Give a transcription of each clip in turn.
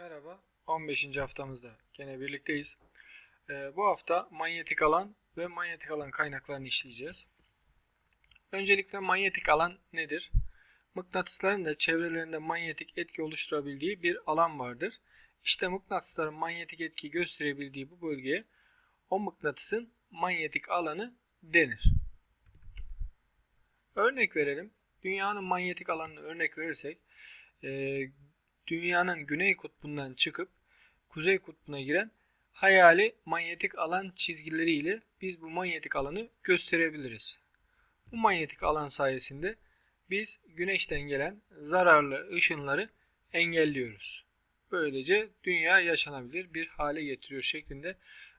Merhaba, 15. haftamızda gene birlikteyiz. Ee, bu hafta manyetik alan ve manyetik alan kaynaklarını işleyeceğiz. Öncelikle manyetik alan nedir? Mıknatısların da çevrelerinde manyetik etki oluşturabildiği bir alan vardır. İşte mıknatısların manyetik etki gösterebildiği bu bölgeye o mıknatısın manyetik alanı denir. Örnek verelim. Dünyanın manyetik alanını örnek verirsek, e, dünyanın güney kutbundan çıkıp kuzey kutbuna giren hayali manyetik alan çizgileriyle biz bu manyetik alanı gösterebiliriz. Bu manyetik alan sayesinde biz güneşten gelen zararlı ışınları engelliyoruz. Böylece dünya yaşanabilir bir hale getiriyor şeklinde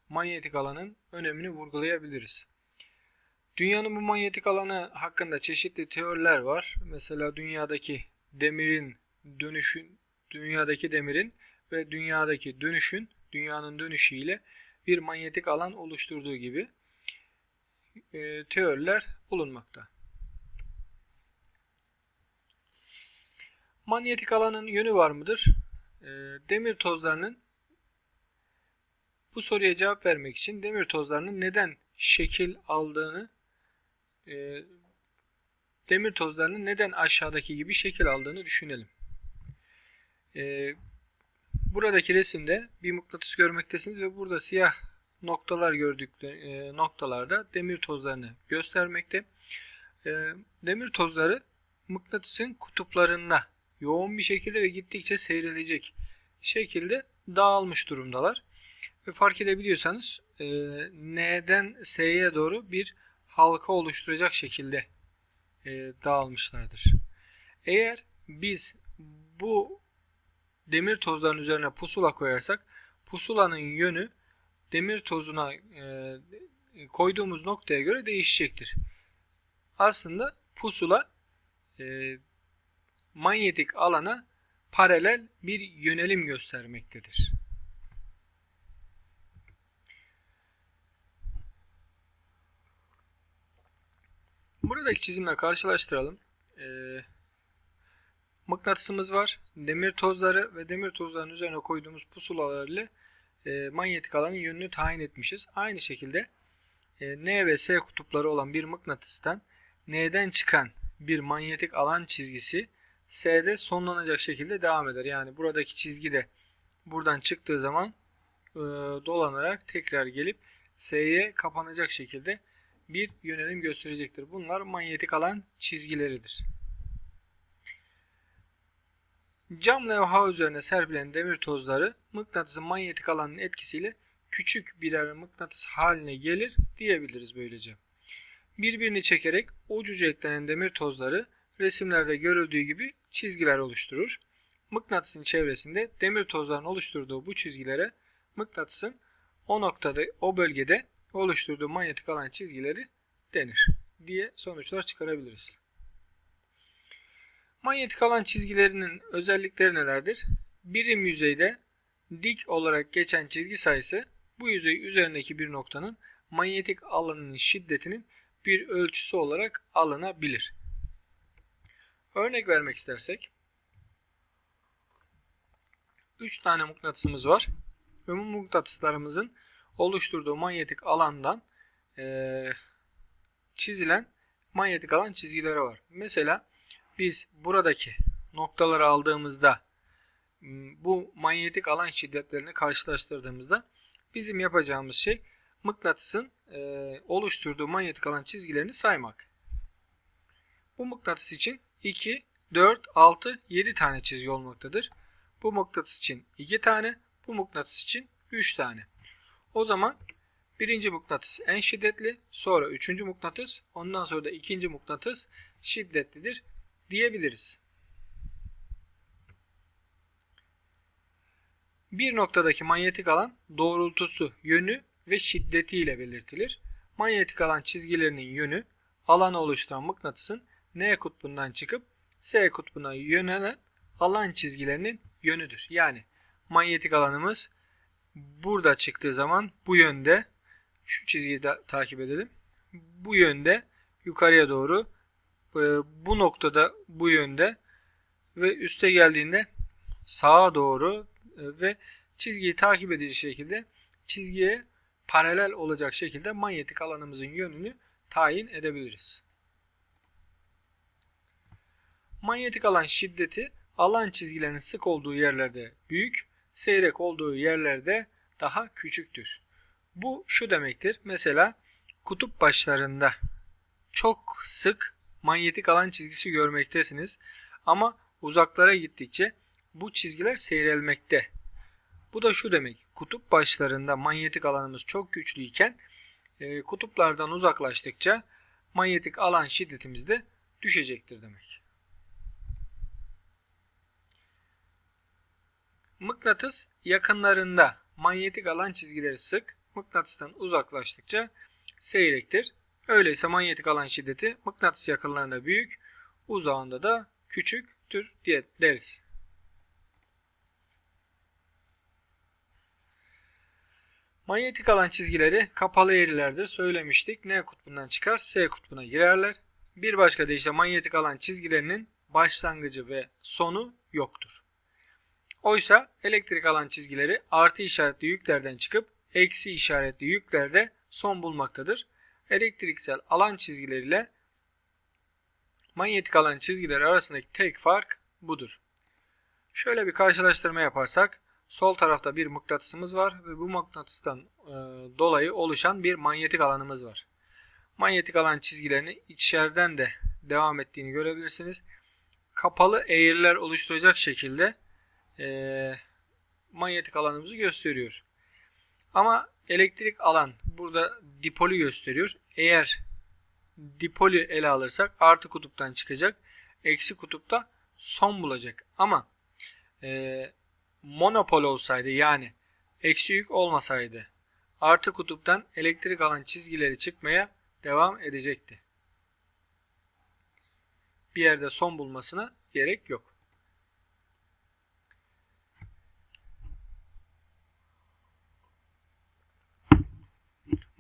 manyetik alanın önemini vurgulayabiliriz. Dünyanın bu manyetik alanı hakkında çeşitli teoriler var. Mesela dünyadaki demirin dönüşün dünyadaki demirin ve dünyadaki dönüşün dünyanın dönüşüyle bir manyetik alan oluşturduğu gibi e, teoriler bulunmakta. Manyetik alanın yönü var mıdır? E, demir tozlarının bu soruya cevap vermek için demir tozlarının neden şekil aldığını e, demir tozlarının neden aşağıdaki gibi şekil aldığını düşünelim. E, buradaki resimde bir mıknatıs görmektesiniz ve burada siyah noktalar gördükleri e, noktalarda demir tozlarını göstermekte. E, demir tozları mıknatısın kutuplarında yoğun bir şekilde ve gittikçe seyrilecek şekilde dağılmış durumdalar. Ve fark edebiliyorsanız e, N'den S'ye doğru bir halka oluşturacak şekilde e, dağılmışlardır. Eğer biz bu demir tozlarının üzerine pusula koyarsak pusulanın yönü demir tozuna e, koyduğumuz noktaya göre değişecektir. Aslında pusula e, manyetik alana paralel bir yönelim göstermektedir. Buradaki çizimle karşılaştıralım. Ee, mıknatısımız var. Demir tozları ve demir tozlarının üzerine koyduğumuz pusulalar ile e, manyetik alanın yönünü tayin etmişiz. Aynı şekilde e, N ve S kutupları olan bir mıknatıstan N'den çıkan bir manyetik alan çizgisi S'de sonlanacak şekilde devam eder. Yani buradaki çizgi de buradan çıktığı zaman e, dolanarak tekrar gelip S'ye kapanacak şekilde bir yönelim gösterecektir. Bunlar manyetik alan çizgileridir. Cam levha üzerine serpilen demir tozları mıknatısın manyetik alanın etkisiyle küçük birer mıknatıs haline gelir diyebiliriz böylece. Birbirini çekerek ucuca eklenen demir tozları resimlerde görüldüğü gibi çizgiler oluşturur. Mıknatısın çevresinde demir tozlarının oluşturduğu bu çizgilere mıknatısın o noktada, o bölgede oluşturduğu manyetik alan çizgileri denir diye sonuçlar çıkarabiliriz. Manyetik alan çizgilerinin özellikleri nelerdir? Birim yüzeyde dik olarak geçen çizgi sayısı bu yüzey üzerindeki bir noktanın manyetik alanının şiddetinin bir ölçüsü olarak alınabilir. Örnek vermek istersek 3 tane mıknatısımız var ve mıknatıslarımızın oluşturduğu manyetik alandan e, çizilen manyetik alan çizgileri var. Mesela biz buradaki noktaları aldığımızda bu manyetik alan şiddetlerini karşılaştırdığımızda bizim yapacağımız şey mıknatısın e, oluşturduğu manyetik alan çizgilerini saymak. Bu mıknatıs için 2, 4, 6, 7 tane çizgi olmaktadır. Bu mıknatıs için 2 tane, bu mıknatıs için 3 tane. O zaman birinci mıknatıs en şiddetli, sonra üçüncü mıknatıs, ondan sonra da ikinci mıknatıs şiddetlidir diyebiliriz. Bir noktadaki manyetik alan doğrultusu, yönü ve şiddeti ile belirtilir. Manyetik alan çizgilerinin yönü alanı oluşturan mıknatısın N kutbundan çıkıp S kutbuna yönelen alan çizgilerinin yönüdür. Yani manyetik alanımız burada çıktığı zaman bu yönde şu çizgiyi takip edelim. Bu yönde yukarıya doğru bu noktada bu yönde ve üste geldiğinde sağa doğru ve çizgiyi takip edici şekilde çizgiye paralel olacak şekilde manyetik alanımızın yönünü tayin edebiliriz. Manyetik alan şiddeti alan çizgilerinin sık olduğu yerlerde büyük, seyrek olduğu yerlerde daha küçüktür. Bu şu demektir. Mesela kutup başlarında çok sık manyetik alan çizgisi görmektesiniz. Ama uzaklara gittikçe bu çizgiler seyrelmekte. Bu da şu demek. Kutup başlarında manyetik alanımız çok güçlüyken e, kutuplardan uzaklaştıkça manyetik alan şiddetimiz de düşecektir demek. Mıknatıs yakınlarında manyetik alan çizgileri sık, mıknatıstan uzaklaştıkça seyrektir. Öyleyse manyetik alan şiddeti mıknatıs yakınlarında büyük, uzağında da küçüktür diye deriz. Manyetik alan çizgileri kapalı eğrilerdir. Söylemiştik. N kutbundan çıkar, S kutbuna girerler. Bir başka deyişle manyetik alan çizgilerinin başlangıcı ve sonu yoktur. Oysa elektrik alan çizgileri artı işaretli yüklerden çıkıp eksi işaretli yüklerde son bulmaktadır. Elektriksel alan çizgileriyle manyetik alan çizgileri arasındaki tek fark budur. Şöyle bir karşılaştırma yaparsak sol tarafta bir mıknatısımız var ve bu mıknatıstan e, dolayı oluşan bir manyetik alanımız var. Manyetik alan çizgilerini içeriden de devam ettiğini görebilirsiniz. Kapalı eğriler oluşturacak şekilde e, manyetik alanımızı gösteriyor. Ama elektrik alan burada dipolü gösteriyor. Eğer dipolü ele alırsak artı kutuptan çıkacak. Eksi kutupta son bulacak. Ama e, monopol olsaydı yani eksi yük olmasaydı artı kutuptan elektrik alan çizgileri çıkmaya devam edecekti. Bir yerde son bulmasına gerek yok.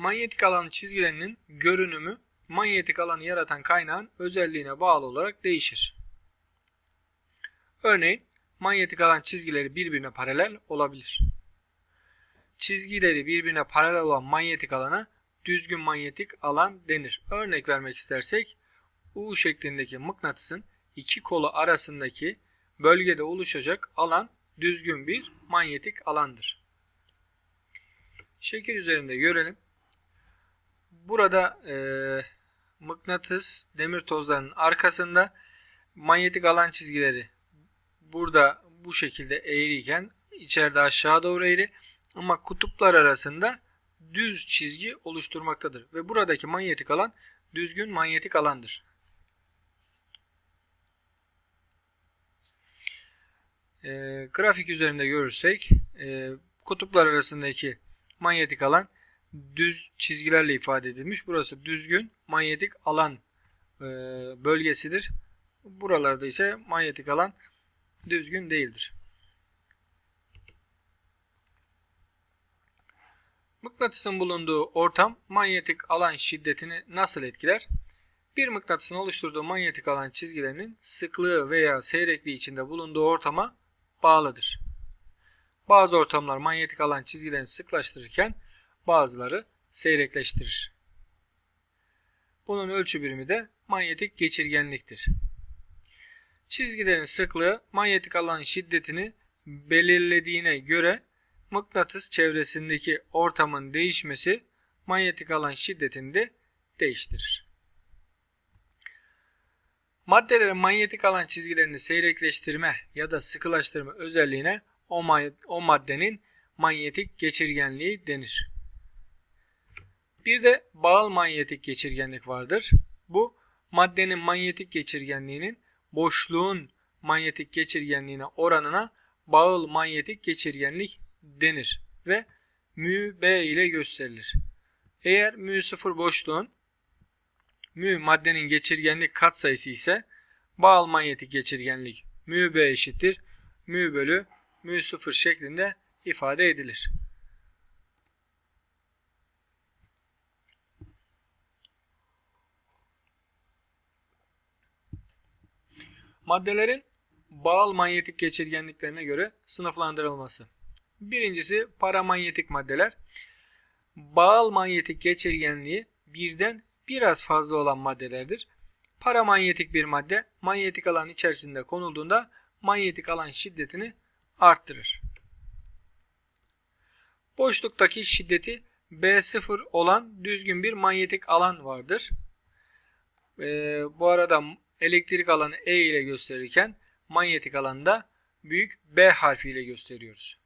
Manyetik alan çizgilerinin görünümü manyetik alanı yaratan kaynağın özelliğine bağlı olarak değişir. Örneğin manyetik alan çizgileri birbirine paralel olabilir. Çizgileri birbirine paralel olan manyetik alana düzgün manyetik alan denir. Örnek vermek istersek U şeklindeki mıknatısın iki kolu arasındaki bölgede oluşacak alan düzgün bir manyetik alandır. Şekil üzerinde görelim. Burada e, mıknatıs demir tozlarının arkasında manyetik alan çizgileri burada bu şekilde eğriyken içeride aşağı doğru eğri ama kutuplar arasında düz çizgi oluşturmaktadır ve buradaki manyetik alan düzgün manyetik alandır. E, grafik üzerinde görürsek e, kutuplar arasındaki manyetik alan düz çizgilerle ifade edilmiş. Burası düzgün manyetik alan e, bölgesidir. Buralarda ise manyetik alan düzgün değildir. Mıknatısın bulunduğu ortam manyetik alan şiddetini nasıl etkiler? Bir mıknatısın oluşturduğu manyetik alan çizgilerinin sıklığı veya seyrekliği içinde bulunduğu ortama bağlıdır. Bazı ortamlar manyetik alan çizgilerini sıklaştırırken bazıları seyrekleştirir. Bunun ölçü birimi de manyetik geçirgenliktir. Çizgilerin sıklığı manyetik alan şiddetini belirlediğine göre mıknatıs çevresindeki ortamın değişmesi manyetik alan şiddetini de değiştirir. Maddelerin manyetik alan çizgilerini seyrekleştirme ya da sıkılaştırma özelliğine o, maddenin manyetik geçirgenliği denir. Bir de bağıl manyetik geçirgenlik vardır. Bu maddenin manyetik geçirgenliğinin boşluğun manyetik geçirgenliğine oranına bağıl manyetik geçirgenlik denir ve mü B ile gösterilir. Eğer mü sıfır boşluğun mü maddenin geçirgenlik katsayısı ise bağıl manyetik geçirgenlik mü B eşittir mü bölü mü sıfır şeklinde ifade edilir. Maddelerin bağıl manyetik geçirgenliklerine göre sınıflandırılması. Birincisi paramanyetik maddeler. Bağıl manyetik geçirgenliği birden biraz fazla olan maddelerdir. Paramanyetik bir madde manyetik alan içerisinde konulduğunda manyetik alan şiddetini arttırır. Boşluktaki şiddeti B0 olan düzgün bir manyetik alan vardır. Ee, bu arada elektrik alanı E ile gösterirken manyetik alanda büyük B harfi ile gösteriyoruz.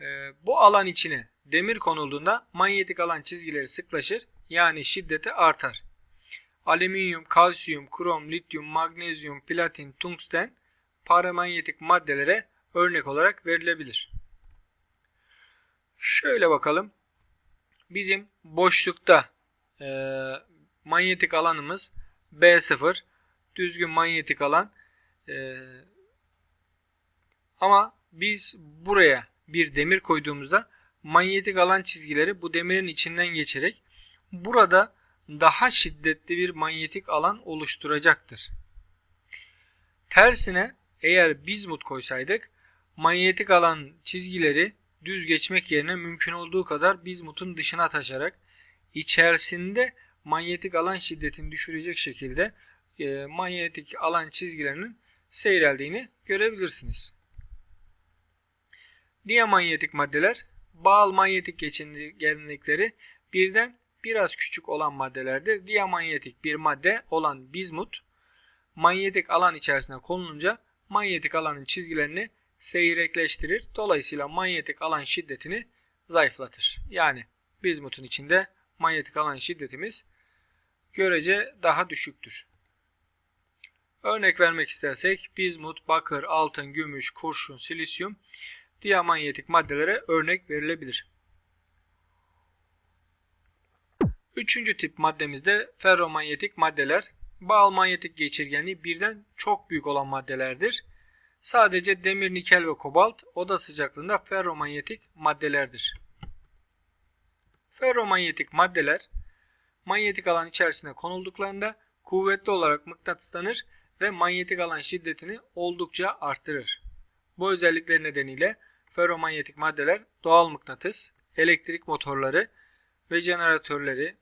Ee, bu alan içine demir konulduğunda manyetik alan çizgileri sıklaşır yani şiddeti artar. Alüminyum, kalsiyum, krom, lityum, magnezyum, platin, tungsten paramanyetik maddelere örnek olarak verilebilir. Şöyle bakalım. Bizim boşlukta e, manyetik alanımız B0. Düzgün manyetik alan. E, ama biz buraya bir demir koyduğumuzda manyetik alan çizgileri bu demirin içinden geçerek burada daha şiddetli bir manyetik alan oluşturacaktır. Tersine eğer bizmut koysaydık manyetik alan çizgileri düz geçmek yerine mümkün olduğu kadar bizmutun dışına taşarak içerisinde manyetik alan şiddetini düşürecek şekilde e, manyetik alan çizgilerinin seyreldiğini görebilirsiniz. Diamanyetik maddeler bağıl manyetik geçirgenlikleri birden biraz küçük olan maddelerdir. Diamanyetik bir madde olan bizmut manyetik alan içerisine konulunca manyetik alanın çizgilerini seyrekleştirir. Dolayısıyla manyetik alan şiddetini zayıflatır. Yani bizmutun içinde manyetik alan şiddetimiz görece daha düşüktür. Örnek vermek istersek bizmut, bakır, altın, gümüş, kurşun, silisyum diamanyetik maddelere örnek verilebilir. Üçüncü tip maddemizde ferromanyetik maddeler. Bağıl manyetik geçirgenliği birden çok büyük olan maddelerdir. Sadece demir, nikel ve kobalt oda sıcaklığında ferromanyetik maddelerdir. Ferromanyetik maddeler manyetik alan içerisine konulduklarında kuvvetli olarak mıknatıslanır ve manyetik alan şiddetini oldukça artırır. Bu özellikleri nedeniyle ferromanyetik maddeler doğal mıknatıs, elektrik motorları ve jeneratörleri,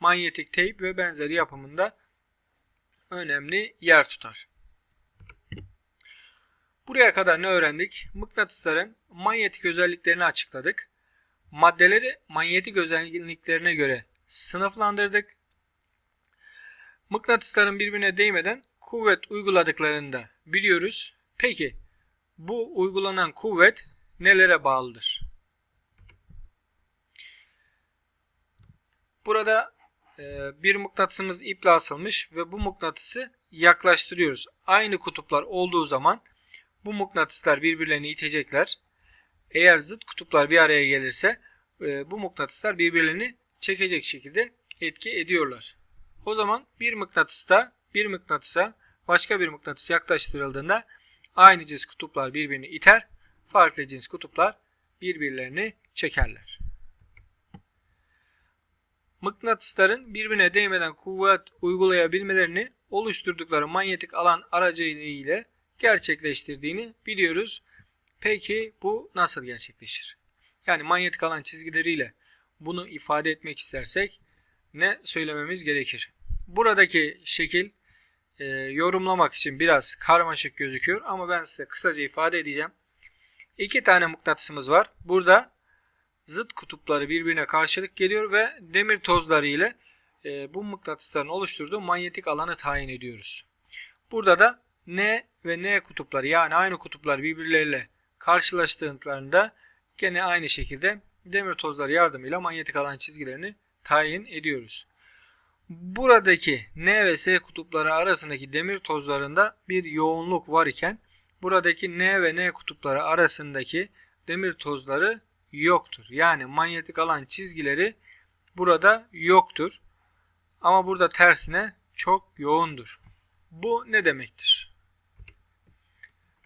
manyetik teyp ve benzeri yapımında önemli yer tutar. Buraya kadar ne öğrendik? Mıknatısların manyetik özelliklerini açıkladık. Maddeleri manyetik özelliklerine göre sınıflandırdık. Mıknatısların birbirine değmeden kuvvet uyguladıklarını da biliyoruz. Peki bu uygulanan kuvvet nelere bağlıdır? Burada e, bir mıknatısımız iple asılmış ve bu mıknatısı yaklaştırıyoruz. Aynı kutuplar olduğu zaman bu mıknatıslar birbirlerini itecekler. Eğer zıt kutuplar bir araya gelirse e, bu mıknatıslar birbirlerini çekecek şekilde etki ediyorlar. O zaman bir mıknatısta bir mıknatısa başka bir mıknatıs yaklaştırıldığında aynı cins kutuplar birbirini iter, farklı cins kutuplar birbirlerini çekerler. Mıknatısların birbirine değmeden kuvvet uygulayabilmelerini oluşturdukları manyetik alan aracılığıyla gerçekleştirdiğini biliyoruz. Peki bu nasıl gerçekleşir? Yani manyetik alan çizgileriyle bunu ifade etmek istersek ne söylememiz gerekir? Buradaki şekil e, yorumlamak için biraz karmaşık gözüküyor ama ben size kısaca ifade edeceğim. İki tane mıknatısımız var. Burada zıt kutupları birbirine karşılık geliyor ve demir tozları ile e, bu mıknatısların oluşturduğu manyetik alanı tayin ediyoruz. Burada da N ve N kutupları yani aynı kutuplar birbirleriyle karşılaştıklarında gene aynı şekilde demir tozları yardımıyla manyetik alan çizgilerini tayin ediyoruz. Buradaki N ve S kutupları arasındaki demir tozlarında bir yoğunluk var iken buradaki N ve N kutupları arasındaki demir tozları yoktur. Yani manyetik alan çizgileri burada yoktur. Ama burada tersine çok yoğundur. Bu ne demektir?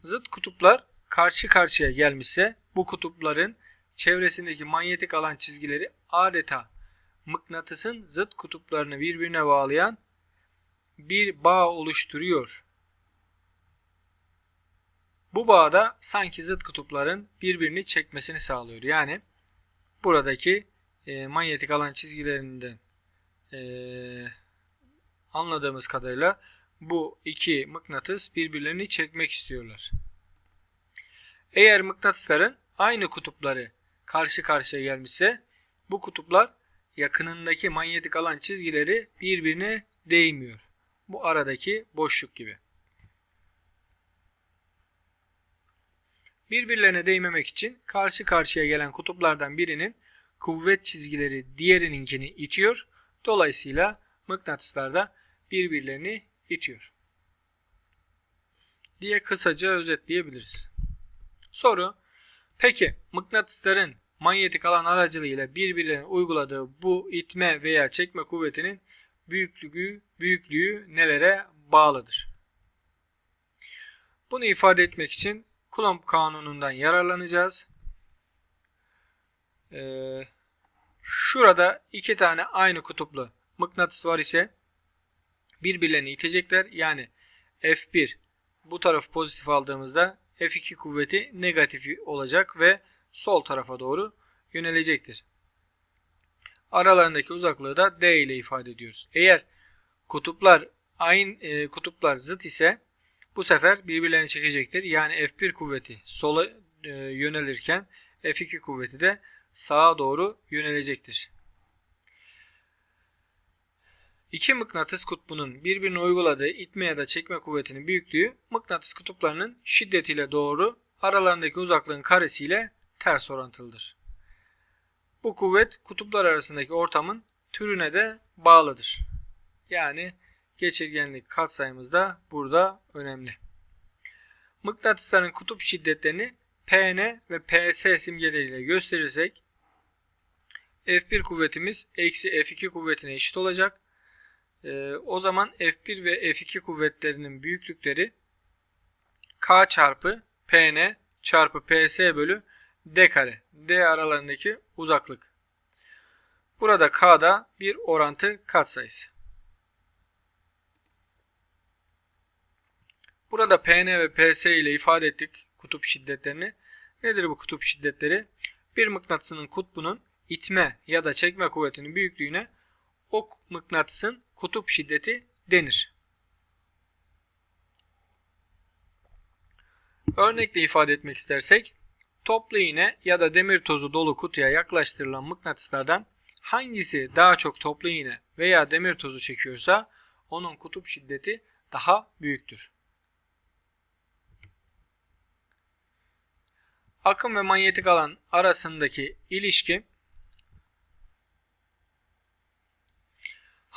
Zıt kutuplar karşı karşıya gelmişse bu kutupların çevresindeki manyetik alan çizgileri adeta mıknatısın zıt kutuplarını birbirine bağlayan bir bağ oluşturuyor. Bu bağda sanki zıt kutupların birbirini çekmesini sağlıyor. Yani buradaki e, manyetik alan çizgilerinden e, anladığımız kadarıyla bu iki mıknatıs birbirlerini çekmek istiyorlar. Eğer mıknatısların aynı kutupları karşı karşıya gelmişse bu kutuplar yakınındaki manyetik alan çizgileri birbirine değmiyor. Bu aradaki boşluk gibi. Birbirlerine değmemek için karşı karşıya gelen kutuplardan birinin kuvvet çizgileri diğerininkini itiyor. Dolayısıyla mıknatıslar da birbirlerini itiyor. Diye kısaca özetleyebiliriz. Soru Peki mıknatısların manyetik alan aracılığıyla birbirlerine uyguladığı bu itme veya çekme kuvvetinin büyüklüğü, büyüklüğü nelere bağlıdır? Bunu ifade etmek için Coulomb kanunundan yararlanacağız. Ee, şurada iki tane aynı kutuplu mıknatıs var ise birbirlerini itecekler. Yani F1 bu tarafı pozitif aldığımızda F2 kuvveti negatif olacak ve sol tarafa doğru yönelecektir. Aralarındaki uzaklığı da D ile ifade ediyoruz. Eğer kutuplar aynı e, kutuplar zıt ise bu sefer birbirlerini çekecektir. Yani F1 kuvveti sola e, yönelirken F2 kuvveti de sağa doğru yönelecektir. İki mıknatıs kutbunun birbirine uyguladığı itme ya da çekme kuvvetinin büyüklüğü mıknatıs kutuplarının şiddetiyle doğru aralarındaki uzaklığın karesiyle ters orantılıdır. Bu kuvvet kutuplar arasındaki ortamın türüne de bağlıdır. Yani geçirgenlik katsayımız da burada önemli. Mıknatısların kutup şiddetlerini Pn ve Ps simgeleriyle gösterirsek F1 kuvvetimiz eksi F2 kuvvetine eşit olacak. Ee, o zaman F1 ve F2 kuvvetlerinin büyüklükleri K çarpı Pn çarpı Ps bölü D kare. D aralarındaki uzaklık. Burada K'da bir orantı katsayısı. Burada Pn ve Ps ile ifade ettik kutup şiddetlerini. Nedir bu kutup şiddetleri? Bir mıknatısının kutbunun itme ya da çekme kuvvetinin büyüklüğüne o mıknatısın kutup şiddeti denir. Örnekle ifade etmek istersek, toplu iğne ya da demir tozu dolu kutuya yaklaştırılan mıknatıslardan hangisi daha çok toplu iğne veya demir tozu çekiyorsa onun kutup şiddeti daha büyüktür. Akım ve manyetik alan arasındaki ilişki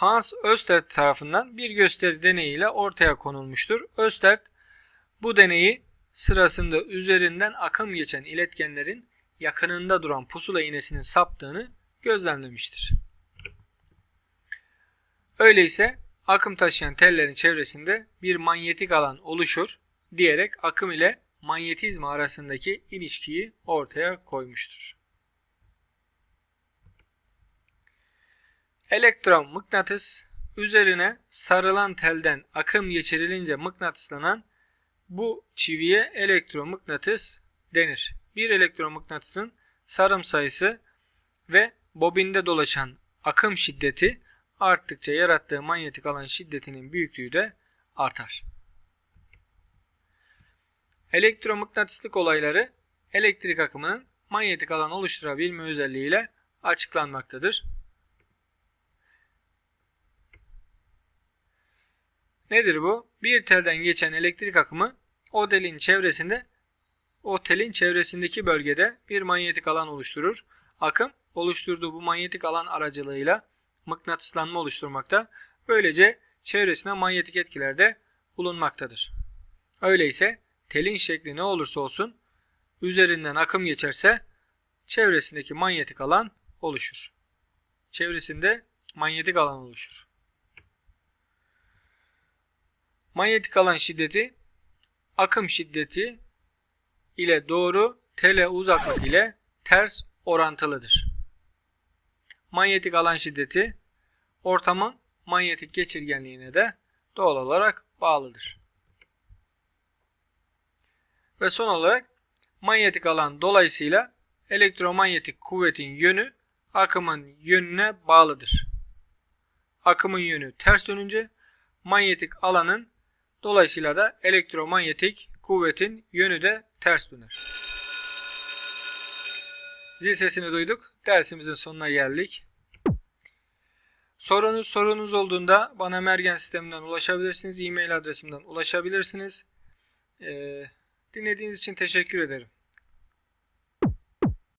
Hans Östert tarafından bir gösteri deneyiyle ortaya konulmuştur. Östert bu deneyi sırasında üzerinden akım geçen iletkenlerin yakınında duran pusula iğnesinin saptığını gözlemlemiştir. Öyleyse akım taşıyan tellerin çevresinde bir manyetik alan oluşur diyerek akım ile manyetizma arasındaki ilişkiyi ortaya koymuştur. Elektron mıknatıs üzerine sarılan telden akım geçirilince mıknatıslanan bu çiviye elektromıknatıs denir. Bir elektromıknatısın sarım sayısı ve bobinde dolaşan akım şiddeti arttıkça yarattığı manyetik alan şiddetinin büyüklüğü de artar. Elektromıknatıslık olayları elektrik akımının manyetik alan oluşturabilme özelliğiyle açıklanmaktadır. Nedir bu? Bir telden geçen elektrik akımı o telin çevresinde o telin çevresindeki bölgede bir manyetik alan oluşturur. Akım oluşturduğu bu manyetik alan aracılığıyla mıknatıslanma oluşturmakta. Böylece çevresine manyetik etkilerde bulunmaktadır. Öyleyse telin şekli ne olursa olsun üzerinden akım geçerse çevresindeki manyetik alan oluşur. Çevresinde manyetik alan oluşur. Manyetik alan şiddeti akım şiddeti ile doğru tele uzaklık ile ters orantılıdır. Manyetik alan şiddeti ortamın manyetik geçirgenliğine de doğal olarak bağlıdır. Ve son olarak manyetik alan dolayısıyla elektromanyetik kuvvetin yönü akımın yönüne bağlıdır. Akımın yönü ters dönünce manyetik alanın dolayısıyla da elektromanyetik kuvvetin yönü de ters döner. Zil sesini duyduk. Dersimizin sonuna geldik. Sorunuz sorunuz olduğunda bana Mergen sisteminden ulaşabilirsiniz. E-mail adresimden ulaşabilirsiniz. Ee, dinlediğiniz için teşekkür ederim.